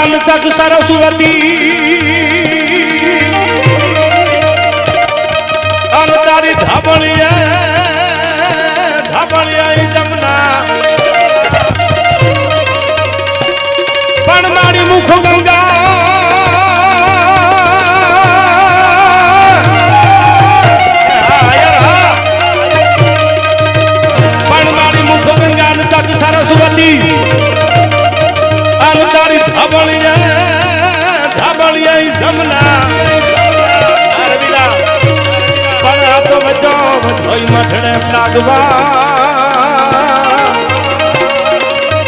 સરસ્વતી. અને તારી ધાબળીએ ધાબળીએ જમના. પણ મારી મુખ ગંગા બચોઈ મઠડે લાગવા?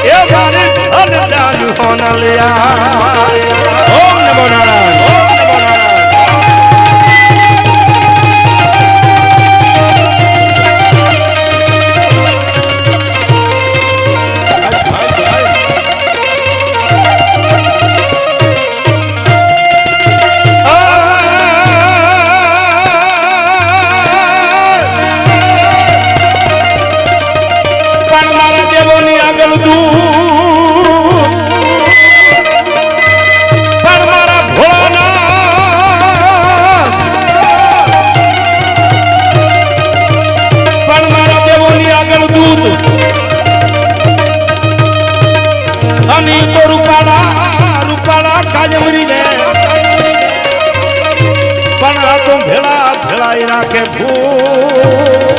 એ મારી ધન દાન હોન લ્યા ઓમ નમો નારાયણ. કાજમરી ને પણ આ તો ભેળા ભેળાઈ રાખે ભૂ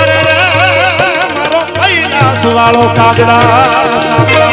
અરે મારો કૈલાસ વાળો કાગડા.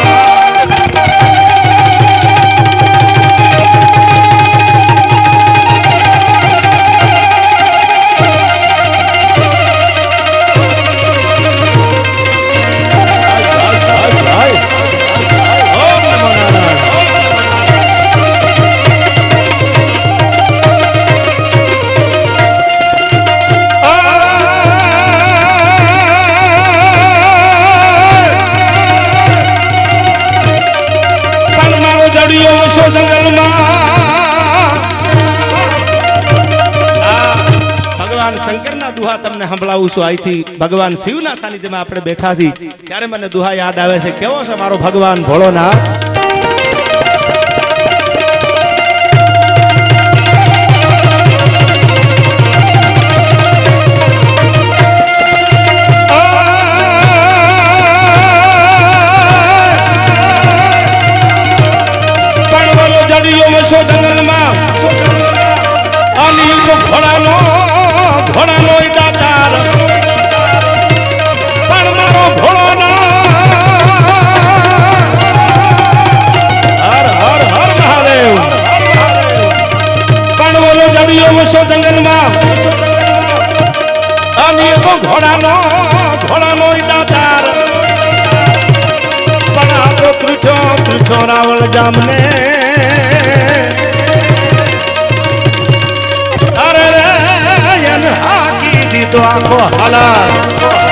સંભળાવું છું અહીંથી ભગવાન શિવના સાનિધ્યમાં આપણે બેઠા છીએ. ત્યારે મને દુહા યાદ આવે છે, કેવો છે મારો ભગવાન ભોળોનાથ? અલી તો ઘોડાનો ઘોડાનો ઈ દાતાર. પણ આ તો ત્રીજો ત્રીજો રાવળ જામને. અરે રે હાકી દીધો આખો હાલા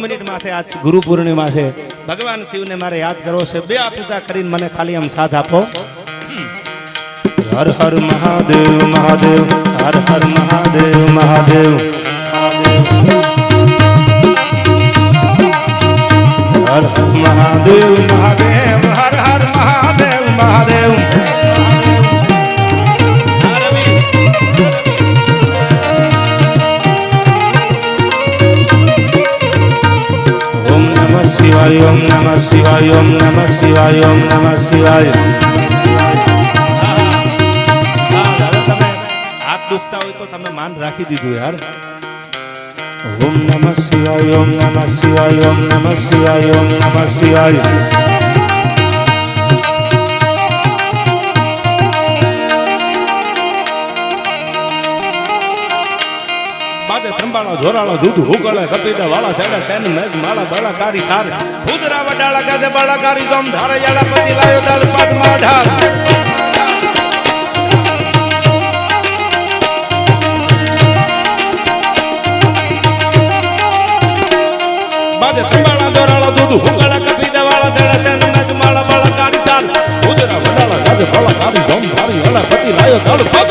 ખાલી છે, આજ ગુરુ પૂર્ણિમા છે. ભગવાન શિવને મારે યાદ કરવો છે. બે હાથ કરીને મને ખાલી આમ સાથ આપો. હર હર મહાદેવ મહાદેવ, હર હર મહાદેવ મહાદેવ. હર મહાદેવ મહાદેવ, હર હર મહાદેવ મહાદેવ. શિવાય ઓમ નમઃ શિવાય ઓમ નમઃ શિવાય ઓમ નમઃ શિવાય. હાથ દુખતા હોય તો તમે માન રાખી દીધું યાર. ઓમ નમઃ શિવાય ઓમ નમઃ શિવાય ઓમ નમઃ શિવાય ઓમ નમઃ શિવાય. થંબાળો જોરાળો જુદું હુકળે કપીદા વાળા સાડા સેન મેઘ માળા બાળા કારી સાર. ભૂદરા વડાળા ગાજે બાળા કારી જમ ધારે યાળા પતિ લાયો દાલ પાટ ઢાર બાજે થંબાળા, જોરાળો જુદું હુકળે કપીદા વાળા સાડા સેન મેઘ માળા બાળા કારી સાર. ભૂદરા વડાળા ગાજે બાળા કારી જમ ધારે યાળા પતિ લાયો દાલ પાટ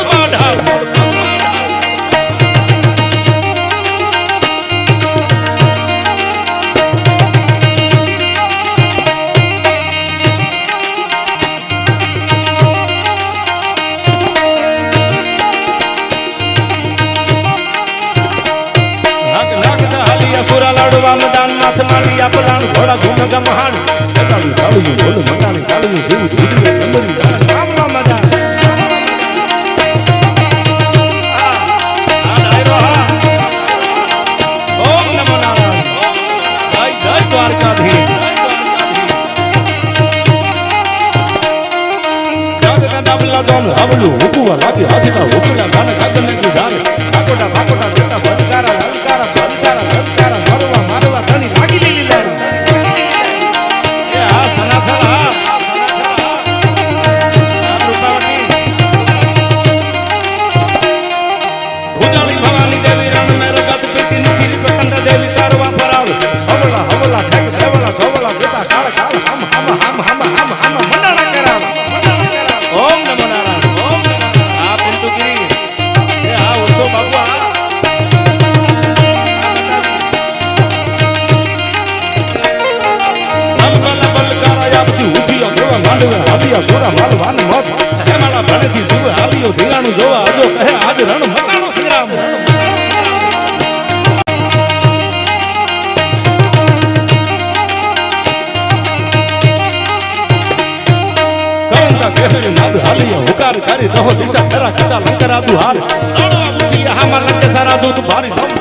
સુરા લાડવા મદાન માથ માલિયા આપદાન ઘોડા ઘૂમ ગમહાણ મદાન ઢાળું બોલ મદાન ઢાળું જીવ ધીરી નંબરી રામમાં મદાન. હાવલું હુકુવા લાગે હાથીના હુકલા ગાને ગાગને માંડવે હાલિયા સોરા માલવાન મોત. હેમાળા ભણેથી શિવ હાલિયો ધીરાણું જોવા આજો. કહે આજ રણ મતાણો સંગ્રામ હુકાર કરી દહો દિશા ખરા કડા લંકરા દુહાર સારા દૂધ ભારી સમ.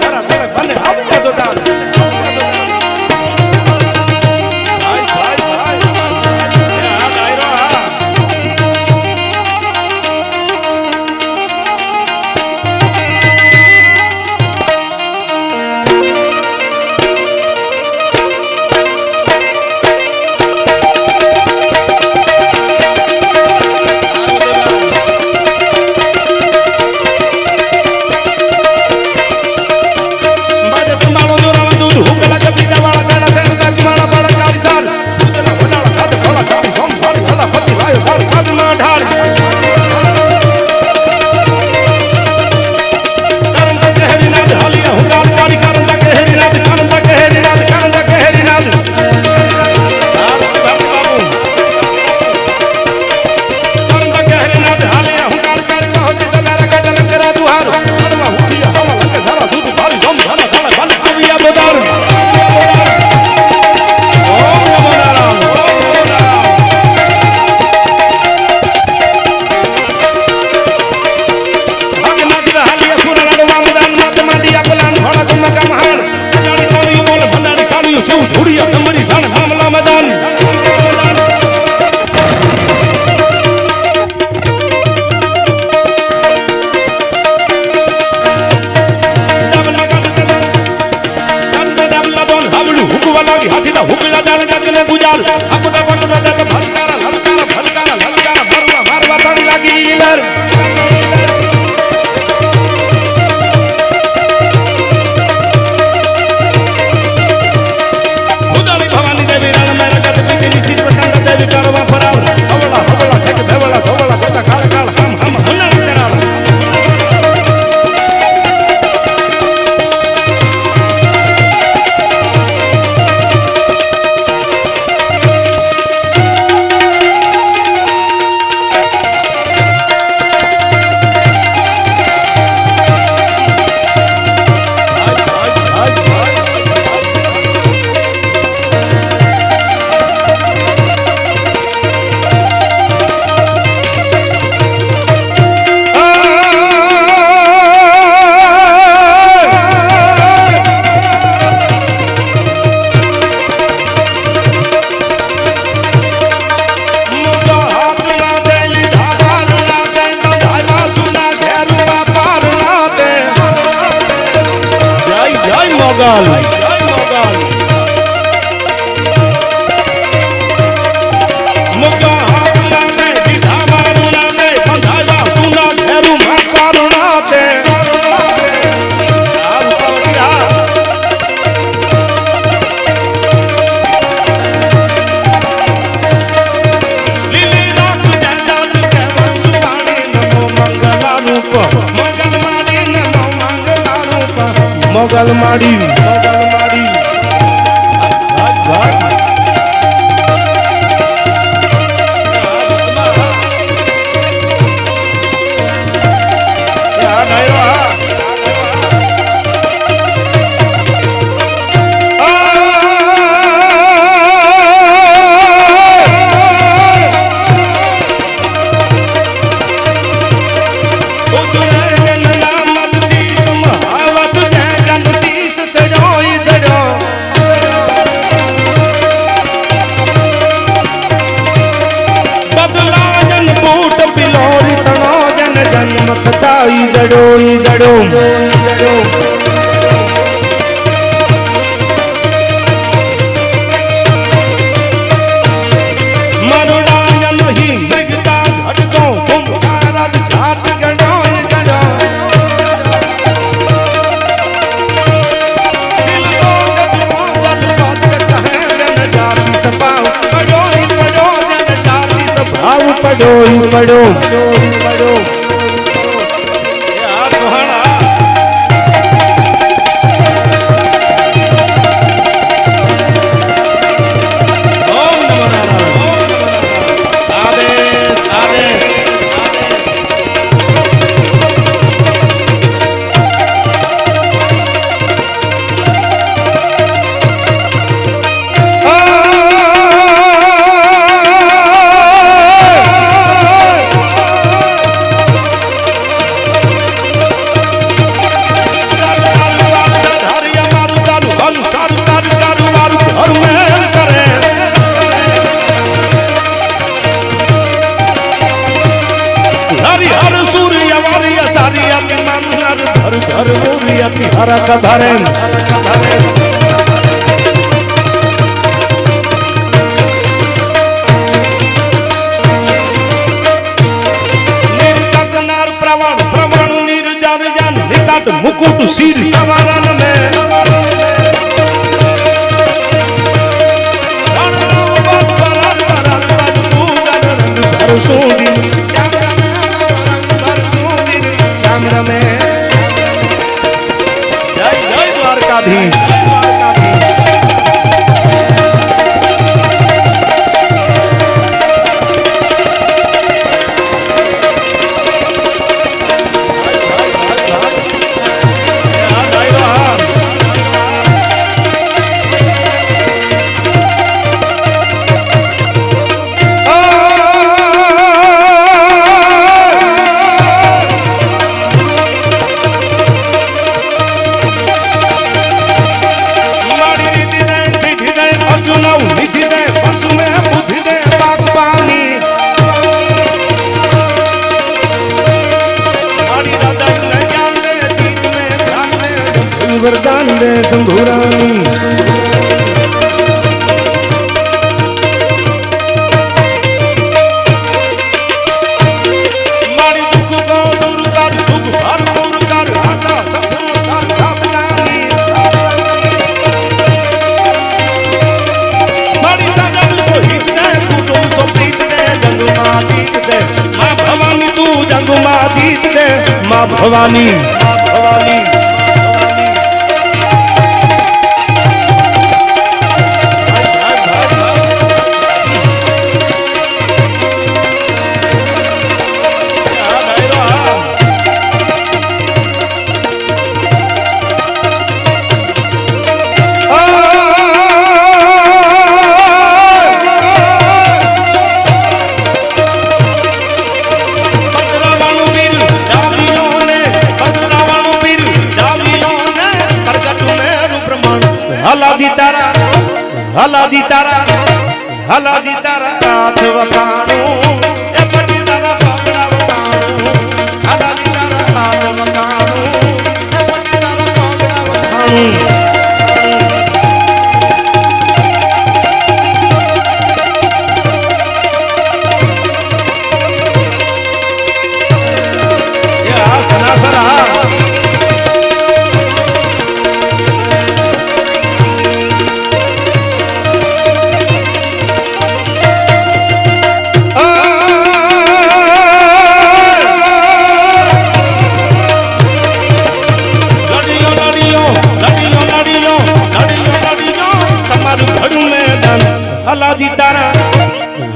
ಈಸಡೋ ಈಸಡೋ જન નિકટ મુકુટ શિર સવરન માં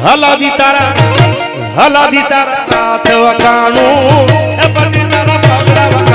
હલાદી તારા હલાદી તારા હાથ વકાણું એ પટી તારા પગડા